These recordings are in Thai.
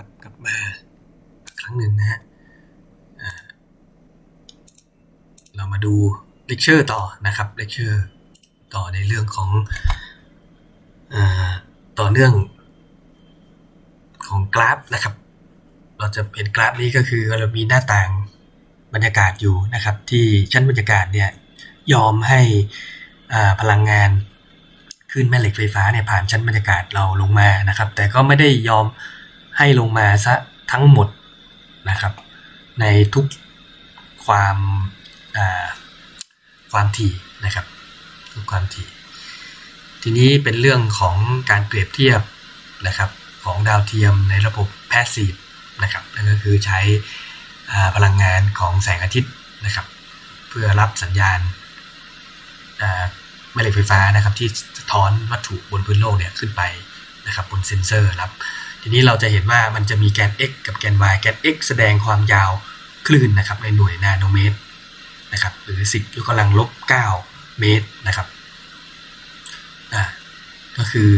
ครับ กลับมาครั้งหนึ่งนะฮะเรามาดูเลคเชอร์ต่อนะครับเลคเชอร์ต่อในเรื่องของอต่อเนื่องของกราฟนะครับ เราจะเห็นกราฟนี้ก็คือเรามีหน้าต่างบรรยากาศอยู่นะครับ ที่ชั้นบรรยากาศเนี่ยยอมให้พลังงานขึ้นแม่เหล็กไฟฟ้าเนี่ยผ่านชั้นบรรยากาศเราลงมานะครับ แต่ก็ไม่ได้ยอม ให้ลงมาซะทั้งหมดนะครับ ในทุกความความถี่นะครับ ทุกความถี่ ทีนี้เป็นเรื่องของการเปรียบเทียบนะครับของดาวเทียมในระบบแพสซีฟนะครับนั่นก็คือใช้พลังงานของแสงอาทิตย์นะครับ เพื่อรับสัญญาณแม่เหล็กไฟฟ้านะครับที่สะท้อนวัตถุบนพื้นโลกเนี่ยขึ้นไปนะครับบนเซนเซอร์รับ ทีนี้เราจะเห็นว่ามันจะมีแกน x กับแกน y แกน x แสดงความยาวคลื่นนะครับในหน่วยนาโนเมตรนะครับหรือ 10ยกกำลังลบ 9 เมตรนะครับอ่าก็คือ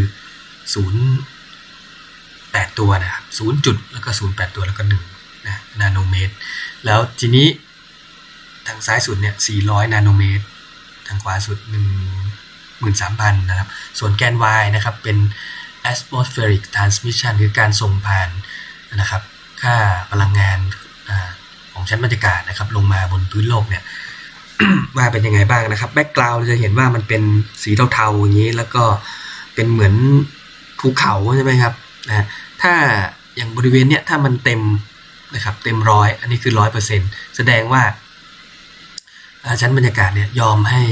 0 8ตัวนะครับ0จุดแล้วก็0 8ตัวแล้วก็1นะนาโนเมตร แล้วทีนี้ทางซ้ายสุดเนี่ย400 นาโนเมตร ทางขวาสุด 13,000 นะครับ ส่วนแกน y นะครับเป็น atmospheric transmission คือการส่งผ่านนะครับ ค่าพลังงานของชั้นบรรยากาศนะครับ ลงมาบนพื้นโลกเนี่ยว่าเป็นยังไงบ้างนะครับแบ็กกราวด์เราจะเห็นว่ามันเป็นสีเทาๆอย่างนี้ แล้วก็เป็นเหมือนภูเขาใช่ไหมครับนะถ้าอย่างบริเวณเนี้ยถ้ามันเต็มนะครับ เต็มร้อยอันนี้คือร้อยเปอร์เซ็นแสดงว่าชั้นบรรยากาศเนี่ยยอมให้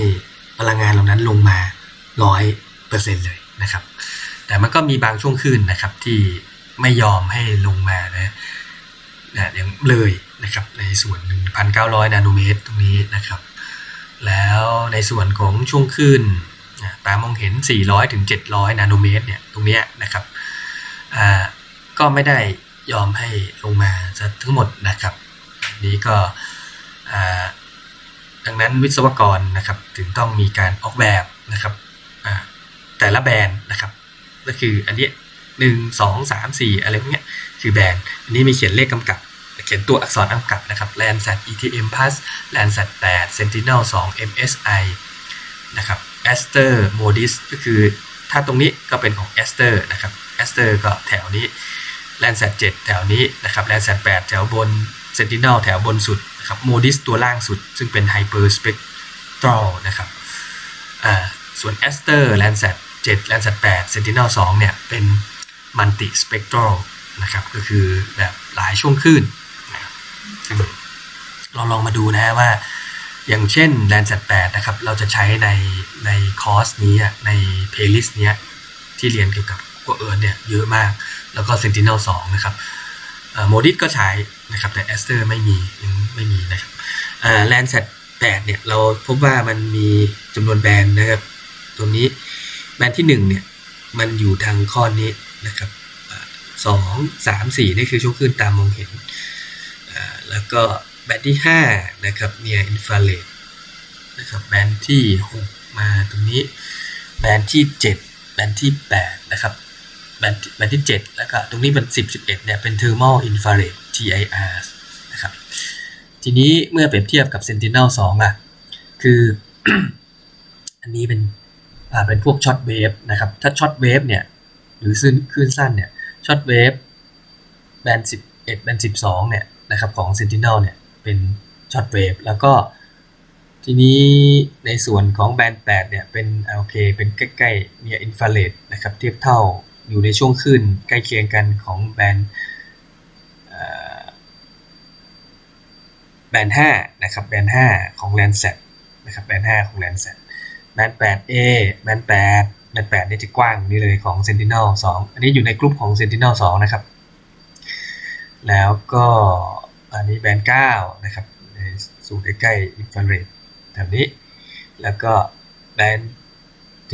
พลังงานเหล่านั้นลงมาร้อยเปอร์เซ็นเลยนะครับ แต่มันก็มีบางช่วงคลื่นนะครับ ที่ไม่ยอมให้ลงมานะนะอย่างเลยนะครับ ในส่วน 1,900 นาโนเมตรตรงนี้นะครับ แล้วในส่วนของช่วงคลื่นตามองเห็น 400 ถึง 700 นาโนเมตรเนี่ยตรงนี้นะครับก็ไม่ได้ยอมให้ลงมาซะทั้งหมดนะครับ นี้ก็ดังนั้นวิศวกรนะครับถึงต้องมีการออกแบบนะครับแต่ละแบรนด์นะครับ ก็คืออันนี้หนึ่งสองสามสี่อะไรพวกนี้คือแบรนด์อันนี้มีเขียนเลขกำกับ เขียนตัวอักษรกำกับนะครับ Landsat ETM Plus Landsat 8 Sentinel 2 MSI นะครับ Aster Modis ก็คือถ้าตรงนี้ก็เป็นของ Aster นะครับ Aster ก็แถวนี้ Landsat 7 แถวนี้นะครับ Landsat 8 แถวบน Sentinel แถวบนสุดนะครับ Modis ตัวล่างสุด ซึ่งเป็น Hyper Spectral นะครับ อ่า ส่วน Aster Landsat 7 Landsat 8 Sentinel 2 เนี่ย เป็น Multi Spectral นะครับ ก็คือแบบหลายช่วงคลื่นนะครับเราลองมาดูนะว่า อย่างเช่น Landsat 8 นะครับ เราจะใช้ในในคอร์สนี้ใน playlist นี้ที่เรียนเกี่ยวกับกัวเอิร์นเนี่ยเยอะมาก แล้วก็ Sentinel 2 นะครับโมดิสก็ใช้นะครับ แต่ Aster ไม่มียังไม่มีนะครับแลนด์ a t 8เนี่ย เราพบว่ามันมีจำนวนแบรนด์นะครับ ตรงนี้ แบนที่1เนี่ยมันอยู่ทางข้อนนี้นะครับสองสามสี่นี่คือช่วงคลื่นตามมองเห็น แล้วก็แบนที่5นะครับเนียอินฟราเรดนะครับแบนที่ 6 มาตรงนี้แบนที่ 7 แบนที่ 8 นะครับแบนแบนที่ 7 แล้วก็ตรงนี้เป็น 10 11เนี่ยเป็น thermal infrared TIR นะครับทีนี้เมื่อเปรียบเทียบกับ Sentinel 2อะ คือ อันนี้เป็น เป็นพวกช็อตเวฟนะครับ ถ้าช็อตเวฟเนี่ยหรือคลื่นสั้นเนี่ยช็อตเวฟแบนสิบเอ็ดแบนสิบสองเนี่ยนะครับของ Sentinel เนี่ยเป็นช็อตเวฟแล้วก็ทีนี้ในส่วนของแบนแปดเนี่ยเป็นโอเคเป็นใกล้ๆเนี่ยอินฟราเรดนะครับเทียบเท่าอยู่ในช่วงขึ้นใกล้เคียงกันของแบนด์แบนห้านะครับแบนห้าของ Landsat นะครับแบนห้าของ Landsat บน 8A แบน 8 แบน 8 นี่จะกว้างนี่เลยของ Sentinel 2 อันนี้อยู่ในกลุ่มของ Sentinel 2 นะครับ แล้วก็อันนี้แบน 9 นะครับ ในสูงใกล้ๆอินฟราเรดแถวนี้ แล้วก็แบน 7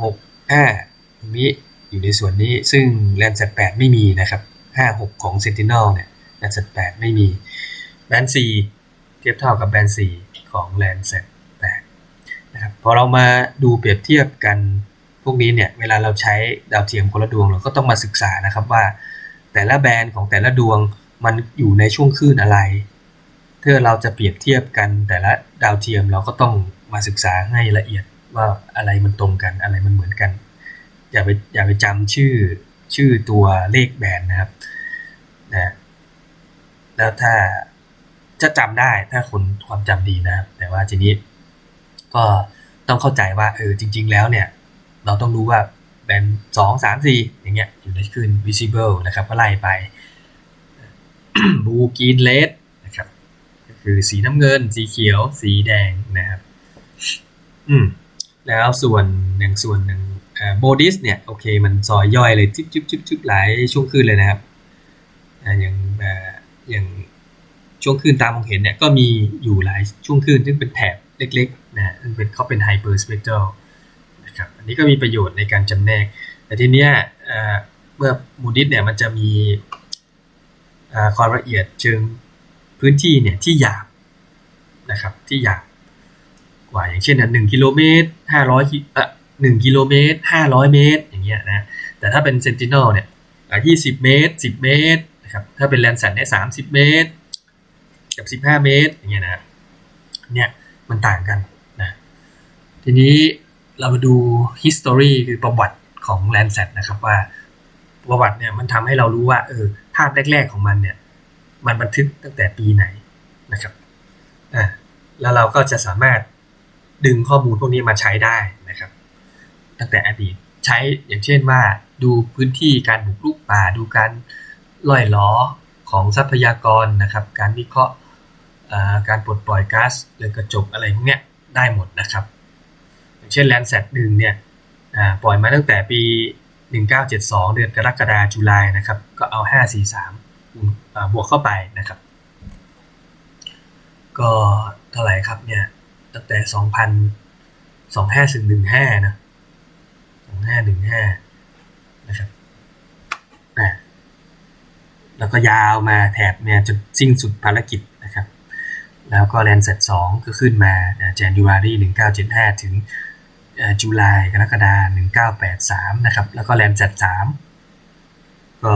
6 5ตรงนี้อยู่ในส่วนนี้ซึ่ง Landsat 8 ไม่มีนะครับ 5 6 ของ Sentinel เนี่ย Landsat 8 ไม่มีแบน 4 เทียบเท่ากับแบน 4 ของ Landsat นะครับพอเรามาดูเปรียบเทียบกันพวกนี้เนี่ยเวลาเราใช้ดาวเทียมคนละดวงเราก็ต้องมาศึกษานะครับว่า แต่ละแบนด์ของแต่ละดวงมันอยู่ในช่วงคลื่นอะไรถ้าเราจะเปรียบเทียบกันแต่ละดาวเทียมเราก็ต้องมาศึกษาให้ละเอียดว่าอะไรมันตรงกันอะไรมันเหมือนกัน อย่าไปอย่าไปจำชื่อชื่อตัวเลขแบนด์นะครับนะแล้วถ้าจะจำได้ถ้าคนความจำดีนะครับ แต่ว่าทีนี้ ก็ต้องเข้าใจว่าเออจริง ๆ แล้วเนี่ย เราต้องรู้ว่าแบนสองสามสี่อย่างเงี้ยอยู่ในขึ้น visible นะครับ ก็ไล่ไปบูกีนเลสนะครับ ก็คือสีน้ำเงิน สีเขียว สีแดงนะครับ อืม แล้วส่วนอย่างส่วนหนึ่งโบดิสเนี่ย โอเค มันซอยย่อยเลยจิ๊บจิ๊บจิ๊บจิ๊บหลายช่วงคืนเลยนะครับอย่างอย่างช่วงคืนตามมองเห็นเนี่ยก็มีอยู่หลายช่วงคืนซึ่งเป็นแถบ เล็กๆนะฮะซึ่งเป็นเขาเป็นไฮเปอร์สเปกตรัลนะครับอันนี้ก็มีประโยชน์ในการจำแนก แต่ทีเนี้ยเมื่อมูดิสเนี่ยมันจะมีความละเอียดเชิงพื้นที่เนี่ยที่หยาบนะครับที่หยาบกว่าอย่างเช่นหนึ่งกิโลเมตรห้าร้อยเอ่อหนึ่งกิโลเมตรห้าร้อยเมตรอย่างเงี้ยนะแต่ถ้าเป็นเซนติเนลเนี่ยยี่สิบเมตรสิบเมตรนะครับถ้าเป็นแลนสันเนี่ยสามสิบเมตร กับสิบห้าเมตรอย่างเงี้ยนะเนี่ย มันต่างกันนะทีนี้เรามาดู history คือประวัติของ Landsat นะครับว่าประวัติเนี่ยมันทำให้เรารู้ว่าเออภาพแรกๆของมันเนี่ย มันบันทึกตั้งแต่ปีไหนนะครับอ่าแล้วเราก็จะสามารถดึงข้อมูลพวกนี้มาใช้ได้นะครับ ตั้งแต่อดีตใช้อย่างเช่นว่าดูพื้นที่การบุกรุกป่า ดูการล่อยล้อของทรัพยากรนะครับ การวิเคราะห์ การปลดปล่อยก๊าซเรือนกระจกอะไรพวกนี้ได้หมดนะครับ อย่างเช่นแลนด์แซดหนึ่งเนี่ยปล่อยมาตั้งแต่ปี 1972 เดือนกรกฎาคมจุลายนะครับ ก็เอา 543 บวกเข้าไปนะครับ ก็เท่าไหร่ครับเนี่ย ตั้งแต่ 2000 25ถึง15 นะ 2515 นะครับแล้วก็ยาวมาแถบเนี่ยจนสิ้นสุดภารกิจ แล้วก็แลนเซตสองก็ขึ้นมาเจนยูารีหนึ่งเก้าเจ็ดห้าถึงจุลายกรกฎาหนึ่งเก้าแปดสามนะครับ แล้วก็แลนเซตสามก็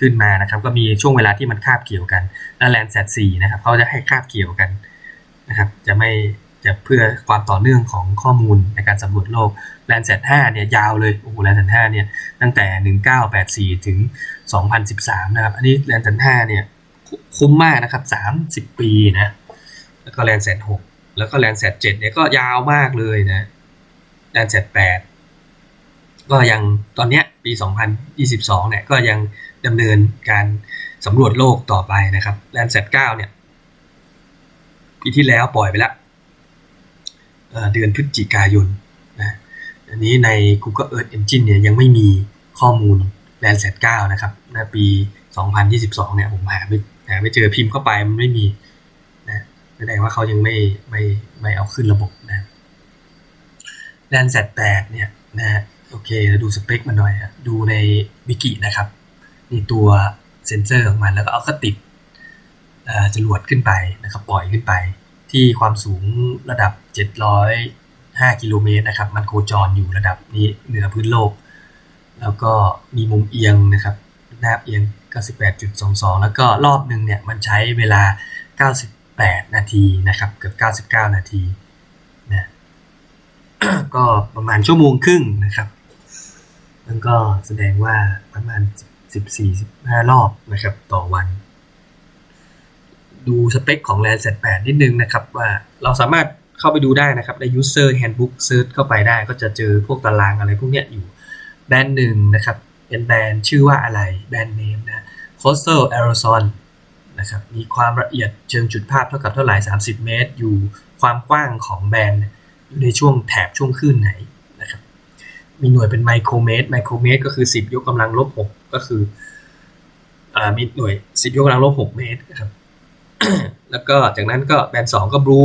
ขึ้นมานะครับ ก็มีช่วงเวลาที่มันคาบเกี่ยวกัน แล้วแลนเซตสี่นะครับเขาจะให้คาบเกี่ยวกันนะครับ จะไม่จะเพื่อความต่อเนื่องของข้อมูลในการสำรวจโลกแลนเซตห้าเนี่ยยาวเลย โอ้โหแลนเซตห้าเนี่ยตั้งแต่ 1984 ถึง 2013 นะครับ อันนี้แลนเซตห้าเนี่ย คุ้มมากนะครับ30ปีนะ แล้วก็แลนเซตหกแล้วก็แลนเซตเจ็ดเนี่ยก็ยาวมากเลยนะแลนเซตแปดก็ยังตอนเนี้ยปี 2022เนี่ยก็ยังดำเนินการสำรวจโลกต่อไปนะครับแลนเซตเก้าเนี่ยปีที่แล้วปล่อยไปแล้วเดือนพฤศจิกายนนะอันนี้ใน Google Earth Engine เนี่ยยังไม่มีข้อมูล Landsat 9นะครับในปี 2022เนี่ยผมหาไม่ ไม่เจอพิมพ์เข้าไปมันไม่มีนะแสดงว่าเขายังไม่ไม่ไม่เอาขึ้นระบบนะ Landsat 8เนี่ยนะโอเคเดูสเปคมันหน่อยดูในวิกินะครับนี่ตัวเซนเซอร์ของมันแล้วก็เอาก็ติดจรวดขึ้นไปนะครับปล่อยขึ้นไป ที่ความสูงระดับ 705 กิโลเมตรนะครับ มันโคจรอยู่ระดับนี้เหนือพื้นโลก แล้วก็มีมุมเอียงนะครับ หน้าเอียง 98.22 แล้วก็รอบหนึ่งเนี่ยมันใช้เวลา 98 นาทีนะครับเกือบ99 นาทีนะก็ประมาณชั่วโมงครึ่งนะครับมันก็แสดงว่าประมาณ 14-15 รอบนะครับต่อวัน ดูสเปคของ Landsat 8นิดนึงนะครับว่าเราสามารถเข้าไปดูได้นะครับใน User Handbook Search เข้าไปได้ก็จะเจอพวกตารางอะไรพวกนี้อยู่แบรนด์หนึ่งนะครับ เป็นแบรนด์ชื่อว่าอะไรแบรนด์เนมนะ Coastal Aerosol นะครับมีความละเอียดเชิงจุดภาพเท่ากับเท่าไหร่ 30 เมตร อยู่ความกว้างของแบรนด์อยู่ในช่วงแถบช่วงคลื่นไหนนะครับมีหน่วยเป็นไมโครเมตรไมโครเมตรก็คือ 10 ยกกำลังลบ6ก็คืออมีหน่วย 10 ยกกำลังลบ6เมตรนะครับแล้วก็จากนั้นก็แบรนสองก็บลู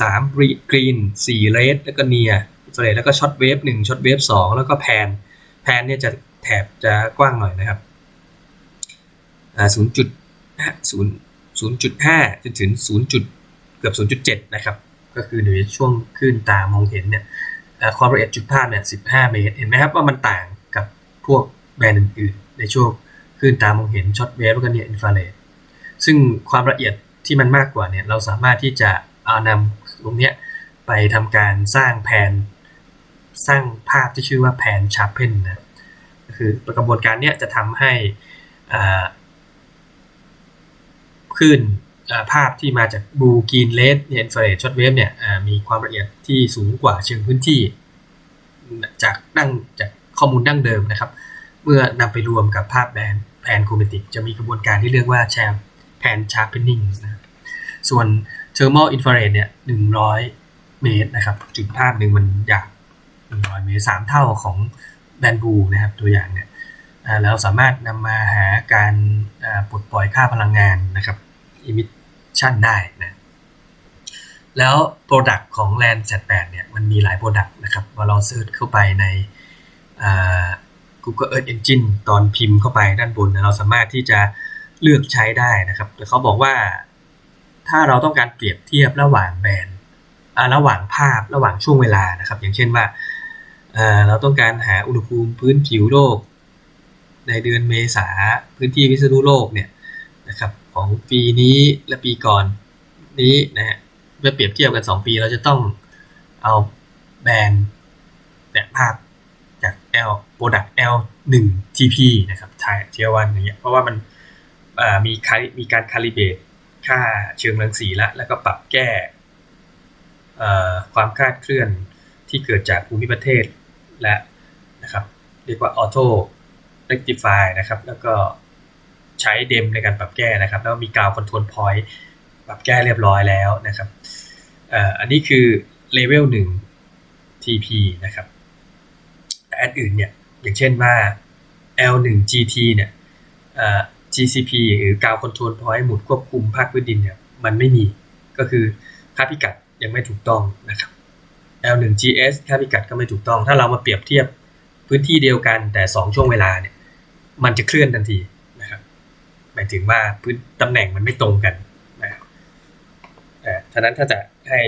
สามกรีนสี่เลดแล้วก็เนียสเลแล้วก็ช็อตเวฟหนึ่งช็อตเวฟสองแล้วก็แพนแพนเนี่ยจะ แถบจะกว้างหน่อยนะครับศูนย์จุดศูนย์ศูนย์จุดห้าจนถึงศูนย์จุดเกือบศูนย์จุดเจ็ดนะครับ ก็คือในช่วงขึ้นตามองเห็นเนี่ยความละเอียดจุดภาพเนี่ยสิบห้าเมตร เห็นไหมครับว่ามันต่างกับพวกแบรนด์อื่นๆ ในช่วงคลื่นตามองเห็นช็อตเวฟแล้วก็เนี่ยอินฟราเรดซึ่งความละเอียดที่มันมากกว่าเนี่ยเราสามารถที่จะเอานำตรงเนี้ยไปทำการสร้างแผนสร้างภาพที่ชื่อว่าแผนชาร์เพนนะ คือกระบวนการเนี้ยจะทำให้คลื่นภาพที่มาจากบูกีนเลสเนี่ยอินฟราเรดช็อตเวฟเนี่ยมีความละเอียดที่สูงกว่าเชิงพื้นที่ จากดั้งจากข้อมูลดั้งเดิมนะครับ เมื่อนำไปรวมกับภาพแบนแผนโครเมติกจะมีกระบวนการที่เรียกว่าแชมแผนชาร์เพนนิ่งนะส่วนเทอร์มอลอินฟราเรดเนี่ยหนึ่งร้อยเมตรนะครับ จุดภาพหนึ่งมันอยากหนึ่งร้อยเมตรสามเท่าของ แบนบูนะครับตัวอย่างเนี่ยแล้วสามารถนำมาหาการปลดปล่อยค่าพลังงานนะครับ emission ได้นะแล้ว Product ของ Land Z8 เนี่ยมันมีหลาย Product นะครับพอเราเซิร์ชเข้าไปใน Google Earth Engine ตอนพิมพ์เข้าไปด้านบนเราสามารถที่จะเลือกใช้ได้นะครับแต่เขาบอกว่าถ้าเราต้องการเปรียบเทียบระหว่างแบรนด์ระหว่างภาพระหว่างช่วงเวลานะครับ อย่างเช่นว่า เราต้องการหาอุณหภูมิพื้นผิวโลก ในเดือนเมษาพื้นที่พิษณุโลกเนี่ยนะครับของปีนี้และปีก่อนนี้นะฮะเมื่อเปรียบเทียบกัน 2 ปีเราจะต้องเอาแบรนด์แบบภาพจาก L Product L 1 TP นะครับไทยเทียวันอย่างเงี้ยเพราะว่ามันมีมีการคาลิเบตค่าเชิงรังสีแล้วแล้วก็ปรับแก้ความคาดเคลื่อนที่เกิดจากภูมิประเทศ และนะครับเรียกว่าออโต้เรกติฟายนะครับ แล้วก็ใช้เดมในการปรับแก้นะครับ แล้วมีกาวคอนโทรลพอยต์ปรับแก้เรียบร้อยแล้วนะครับอันนี้คือเลเวล1 TP นะครับ แต่อันอื่นเนี่ย อย่างเช่นว่า L1 GT เนี่ย GCP หรือกาวคอนโทรลพอยต์หมุดควบคุมภาคพื้นดินเนี่ย มันไม่มีก็คือค่าพิกัดยังไม่ถูกต้องนะครับ L1GS ค่าพิกัดก็ไม่ถูกต้อง ถ้าเรามาเปรียบเทียบพื้นที่เดียวกันแต่ 2 ช่วงเวลาเนี่ย มันจะเคลื่อนทันทีนะครับ หมายถึงว่าพื้นตำแหน่งมันไม่ตรงกันนะครับอ่ฉะนั้นถ้าจะให้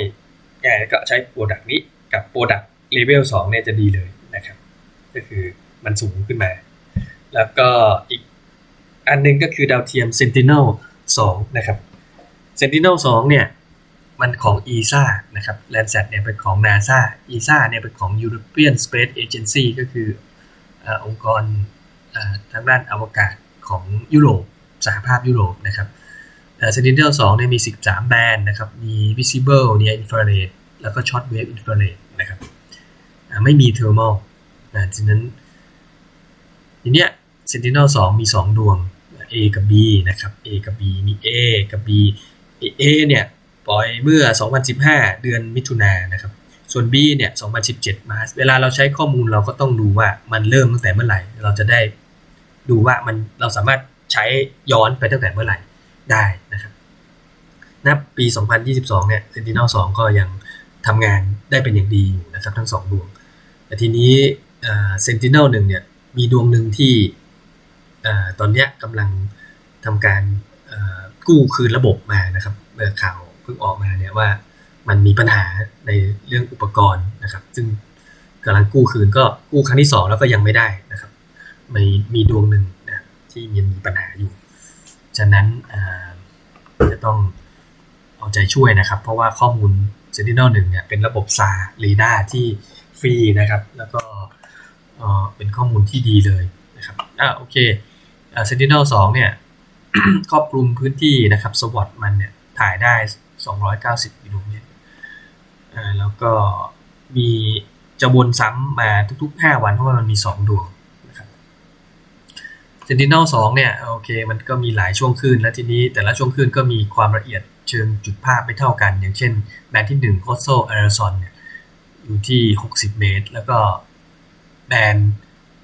แก้ก็ใช้โปรดักต์นี้กับโปรดักต์เลเวล2เนี่ยจะดีเลยนะครับ ก็คือมันสูงขึ้นมา แล้วก็อีกอันนึงก็คือดาวเทียม Sentinel 2 นะครับ Sentinel 2 เนี่ย มันของ ESA นะครับ Landsat เนี่ยเป็นของ NASA ESA เนี่ยเป็นของ European Space Agency ก็คืออองค์กรทางด้านอวกาศของยุโรปสหภาพยุโรปนะครับ Sentinel 2เนี่ยมี 13 แบนด์นะครับ มี visible near infrared แล้วก็ short wave infrared นะครับไม่มี thermal นะฉะนั้นทีเนี้ย Sentinel 2มี 2 ดวง A กับ B นะครับ A กับ B มี A กับ B A เนี่ย ปล่อยเมื่อ 2015 เดือนมิถุนายนนะครับ ส่วน B เนี่ย 2017 มาเวลาเราใช้ข้อมูลเราก็ต้องดูว่ามันเริ่มตั้งแต่เมื่อไหร่ เราจะได้ดูว่ามันเราสามารถใช้ย้อนไปตั้งแต่เมื่อไหร่ได้นะครับนับปี 2022 เนี่ย Sentinel 2 ก็ยังทำงานได้เป็นอย่างดีอยู่นะครับทั้ง 2 ดวง แต่ทีนี้ Sentinel 1 เนี่ย มีดวงหนึ่งที่ตอนนี้กำลังทำการกู้คืนระบบมานะครับเมื่อข่าว พิ่งออกมาเนี่ยว่ามันมีปัญหาในเรื่องอุปกรณ์นะครับ ซึ่งกำลังกู้คืนก็กู้ครั้งที่สองแล้วก็ยังไม่ได้นะครับมีมีดวงหนึ่งนะที่ยังมีปัญหาอยู่ ฉะนั้นจะต้องเอาใจช่วยนะครับ เพราะว่าข้อมูล Sentinel 1เนี่ยเป็นระบบซาเรดาที่ฟรีนะครับ แล้วก็เป็นข้อมูลที่ดีเลยนะครับอ่าโอเค Sentinel 2เนี่ยครอบคลุมพื้นที่นะครับสวอตมันเนี่ยถ่ายได้ 290กิโลเมตรแล้วก็มีจะวนซ้ำมาทุก ๆ 5 วันเพราะว่ามันมี 2 ดวงนะครับ Sentinel 2เนี่ยโอเคมันก็มีหลายช่วงคลื่นและทีนี้แต่ละช่วงคลื่นก็มีความละเอียดเชิงจุดภาพไม่เท่ากัน อย่างเช่นแบนด์ที่1 Coastal Arizon เนี่ยอยู่ที่ 60 เมตร แล้วก็แบนด์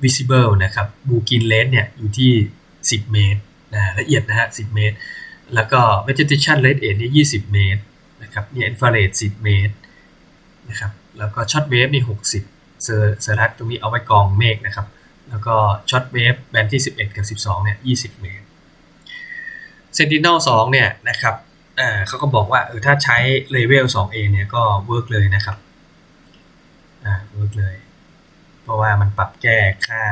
visible นะครับบูกินเลนเนี่ยอยู่ที่ 10 เมตรนะละเอียดนะฮะ 10 เมตร แล้วก็ vegetation rate age นี่ 20 เมตรนะครับเนี่ย infrared 10 เมตรนะครับแล้วก็ short wave นี่ 60เซอร์เซอรัตตรงนี้เอาไว้กองเมฆนะครับ แล้วก็ short wave แบนที่ 11 กับ 12 เนี่ย 20 เมตร Sentinel 2เนี่ยนะครับอ่าเขาก็บอกว่าเออถ้าใช้ level 2A เนี่ยก็เวิร์กเลยนะครับอ่าเวิร์กเลย เพราะว่ามันปรับแก้ค่า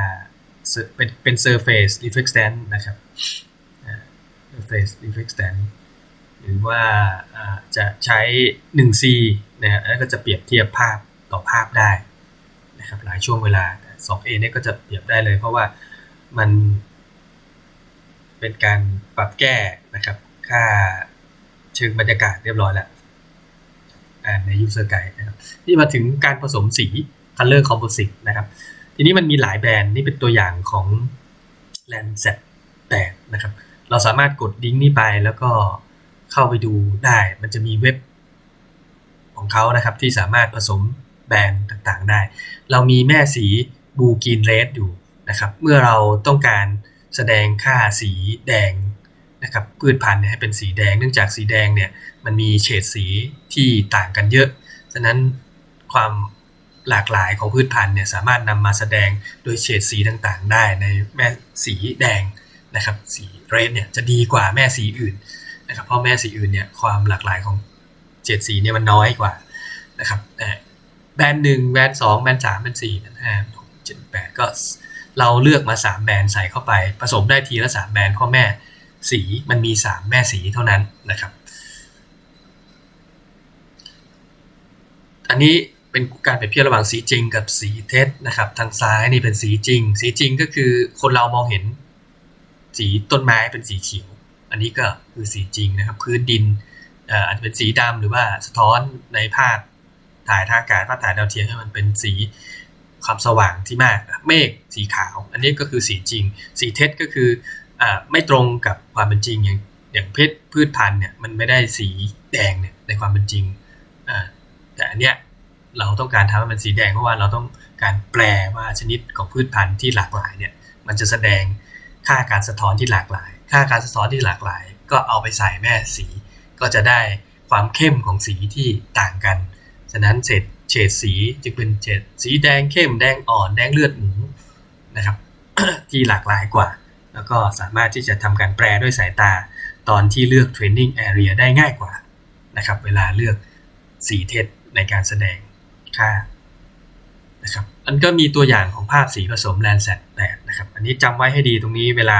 เป็นเป็น surface reflectance นะครับ surface reflectance หรือว่าจะใช้ 1C นะแล้วก็จะเปรียบเทียบภาพต่อภาพได้นะครับหลายช่วงเวลา 2A เนี่ยก็จะเปรียบได้เลย เพราะว่ามันเป็นการปรับแก้นะครับ ค่าเชิงบรรยากาศเรียบร้อยแล้วใน user guide นะครับนี่มาถึงการผสมสี color composite นะครับ ทีนี้มันมีหลายแบรนด์นี่เป็นตัวอย่างของ Landsat 8นะครับ เราสามารถกดลิงก์นี้ไปแล้วก็เข้าไปดูได้ มันจะมีเว็บของเขานะครับที่สามารถผสมแบรนด์ต่างๆได้ เรามีแม่สีบูกินเรดอยู่นะครับ เมื่อเราต้องการแสดงค่าสีแดงนะครับพืชพันธุ์ให้เป็นสีแดง เนื่องจากสีแดงเนี่ยมันมีเฉดสีที่ต่างกันเยอะ ฉะนั้นความหลากหลายของพืชพันธุ์เนี่ยสามารถนำมาแสดงโดยเฉดสีต่างๆ ได้ในแม่สีแดง นะครับสีเรดเนี่ยจะดีกว่าแม่สีอื่นนะครับเพราะแม่สีอื่นเนี่ยความหลากหลายของเฉดสีเนี่ยมันน้อยกว่านะครับแบรนด์หนึ่งแบรนด์สองแบรนด์สามแบรนด์สี่แบรนด์ห้าหกเจ็ดแปดก็เราเลือกมาสามแบรนด์ใส่เข้าไปผสมได้ทีละสามแบรนด์เพราะแม่สีมันมีสามแม่สีเท่านั้นนะครับ อันนี้เป็นการเปรียบเทียบระหว่างสีจริงกับสีเท็จนะครับ ทางซ้ายนี่เป็นสีจริง สีจริงก็คือคนเรามองเห็น สีต้นไม้เป็นสีเขียว อันนี้ก็คือสีจริงนะครับ พื้นดินอาจจะเป็นสีดำหรือว่าสะท้อนในภาพถ่ายทางอากาศภาพถ่ายดาวเทียมให้มันเป็นสีความสว่างที่มากเมฆสีขาว อันนี้ก็คือสีจริง สีเท็จก็คืออไม่ตรงกับความเป็นจริงอย่างอย่างเพชรพืชพันธุ์เนี่ยมันไม่ได้สีแดงเนี่ยในความเป็นจริงแต่อันเนี้ยเราต้องการทำให้มันสีแดงเพราะว่าเราต้องการแปลว่าชนิดของพืชพันธุ์ที่หลากหลายเนี่ยมันจะแสดง ค่าการสะท้อนที่หลากหลาย ค่าการสะท้อนที่หลากหลาย ก็เอาไปใส่แม่สี ก็จะได้ความเข้มของสีที่ต่างกัน ฉะนั้นเฉดเฉดสีจึงเป็นเฉดสีแดงเข้มแดงอ่อนแดงเลือดหมูนะครับ ที่หลากหลายกว่า แล้วก็สามารถที่จะทำการแปลด้วยสายตาตอนที่เลือก training area ได้ง่ายกว่านะครับ เวลาเลือกสีเทศในการแสดงค่า นะครับอันก็มีตัวอย่างของภาพสีผสม Landsat 8นะครับอันนี้จำไว้ให้ดีตรงนี้เวลา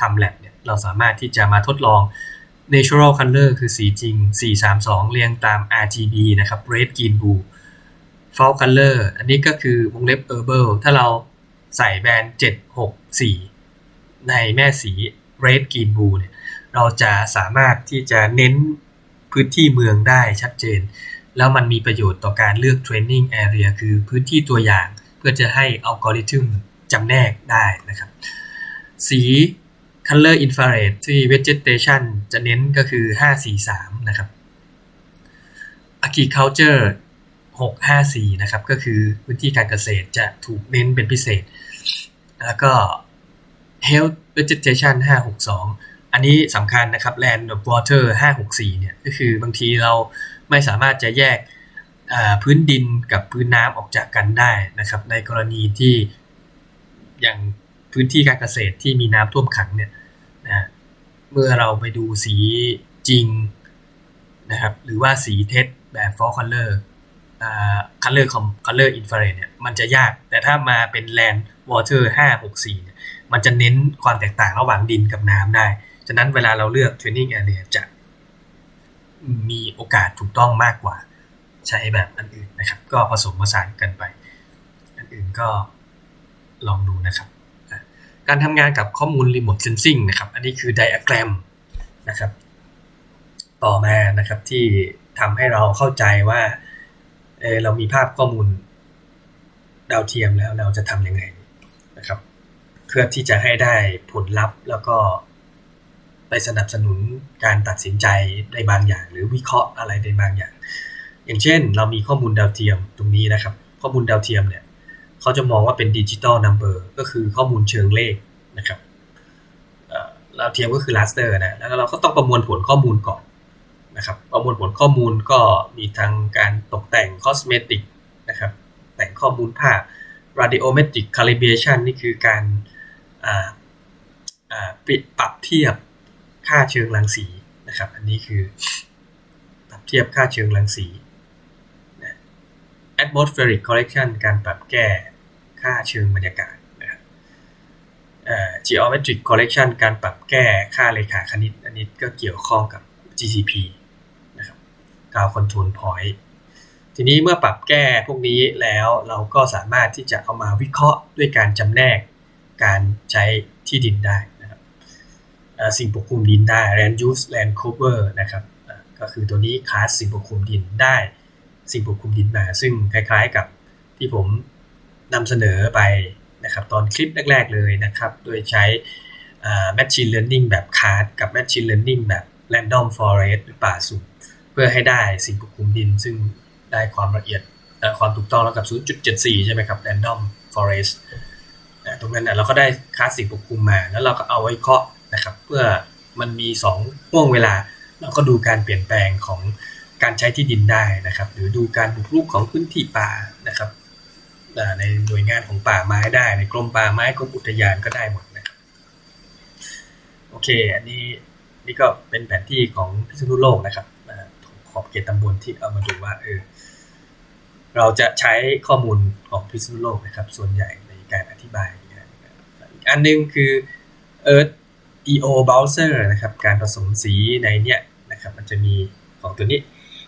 ทำ lab เนี่ยเราสามารถที่จะมาทดลอง natural color คือสีจริง 432 เรียงตาม RGB นะครับ red green blue fall color อันนี้ก็คือวงเล็บ herbal ถ้าเราใส่แบรนด์ 764 ในแม่สี red green blue เนี่ยเราจะสามารถที่จะเน้นพื้นที่เมืองได้ชัดเจน แล้วมันมีประโยชน์ต่อการเลือก training area คือพื้นที่ตัวอย่าง เพื่อจะให้อัลกอริทึมจำแนกได้นะครับ สี color infrared ที่ vegetation จะเน้นก็คือ 543 นะครับ agriculture 654 นะครับ ก็คือพื้นที่การเกษตรจะถูกเน้นเป็นพิเศษ แล้วก็ health vegetation 562 อันนี้สำคัญนะครับ land water 564 เนี่ย ก็คือบางทีเรา ไม่สามารถจะแยกพื้นดินกับพื้นน้ำออกจากกันได้นะครับ ในกรณีที่อย่างพื้นที่การเกษตรที่มีน้ำท่วมขังเนี่ยนะเมื่อเราไปดูสีจริงนะครับ หรือว่าสีเท็จแบบ for color อ่า color com color infrared เรดเนี่ยมันจะยาก แต่ถ้ามาเป็น land water 564เนี่ยมันจะเน้นความแตกต่างระหว่างดินกับน้ำได้ ฉะนั้นเวลาเราเลือก training area จะ มีโอกาสถูกต้องมากกว่า ใช้แบบอันอื่นนะครับ ก็ผสมผสานกันไป อันอื่นก็ลองดูนะครับ การทำงานกับข้อมูล Remote Sensing นะครับ อันนี้คือไดอะแกรมนะครับ ต่อมานะครับที่ทำให้เราเข้าใจว่าเเรามีภาพข้อมูลดาวเทียมแล้วเราจะทำยังไงนะครับ เพื่อที่จะให้ได้ผลลัพธ์แล้วก็ ไปสนับสนุนการตัดสินใจได้บางอย่าง หรือวิเคราะห์อะไรได้บางอย่าง อย่างเช่น เรามีข้อมูลดาวเทียมตรงนี้นะครับ ข้อมูลดาวเทียมเนี่ยเขาจะมองว่าเป็นดิจิตอลนัมเบอร์ก็คือข้อมูลเชิงเลขนะครับเราเทียมก็คือ raster นะแล้วเราก็ต้องประมวลผลข้อมูลก่อนนะครับ ประมวลผลข้อมูลก็มีทางการตกแต่งคอสเมติกนะครับแต่งข้อมูลภาพ radiometric calibration นี่คือการปิดปรับเทียบ ค่าเชิงรังสีนะครับ อันนี้คือปรับเทียบค่าเชิงรังสี atmospheric correction การปรับแก้ค่าเชิงบรรยากาศนะครับ geometric correction การปรับแก้ค่าเลขาคณิต อันนี้ก็เกี่ยวข้องกับ GCP นะครับ Ground Control Point ทีนี้เมื่อปรับแก้พวกนี้แล้วเราก็สามารถที่จะเอามาวิเคราะห์ด้วยการจำแนกการใช้ที่ดินได้ สิ่งปกคลุมดินได้ land use land cover นะครับก็คือตัวนี้คลาสสิ่งปกคลุมดินได้สิ่งปกคลุมดินมา ซึ่งคล้ายๆกับที่ผมนำเสนอไปนะครับตอนคลิปแรกๆเลยนะครับ โดยใช้ machine learning แบบ card กับ machine learning แบบ random forest หรือป่าสุ่มเพื่อให้ได้สิ่งปกคลุมดิน ซึ่งได้ความละเอียดความถูกต้องแล้วกับ 0.74 ใช่ไหมครับ random forest ตรงนั้นเราก็ได้คลาสสิ่งปกคลุมมา แล้วเราก็เอาไว้เคาะ นะครับ เพื่อมันมี2ห่วงเวลาเราก็ดูการเปลี่ยนแปลงของการใช้ที่ดินได้นะครับ หรือดูการบุกรุกของพื้นที่ป่านะครับในหน่วยงานของป่าไม้ได้ ในกรมป่าไม้กรมอุทยานก็ได้หมดนะครับโอเค อันนี้นี่ก็เป็นแผนที่ของพิษณุโลกนะครับขอบเขตตำบลที่เอามาดูว่าเออเราจะใช้ข้อมูลของพิษณุโลกนะครับ ส่วนใหญ่ในการอธิบายอีกอันหนึงคือ Earth EO Browser นะครับ การผสมสีในเนี้ยนะครับ มันจะมีของตัวนี้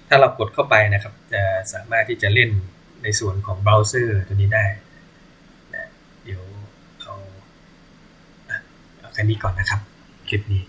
ถ้าเรากดเข้าไปนะครับ จะสามารถที่จะเล่นในส่วนของเบราว์เซอร์ตัวนี้ได้นะเดี๋ยวเอาเอาแค่นี้ก่อนนะครับ คลิปนี้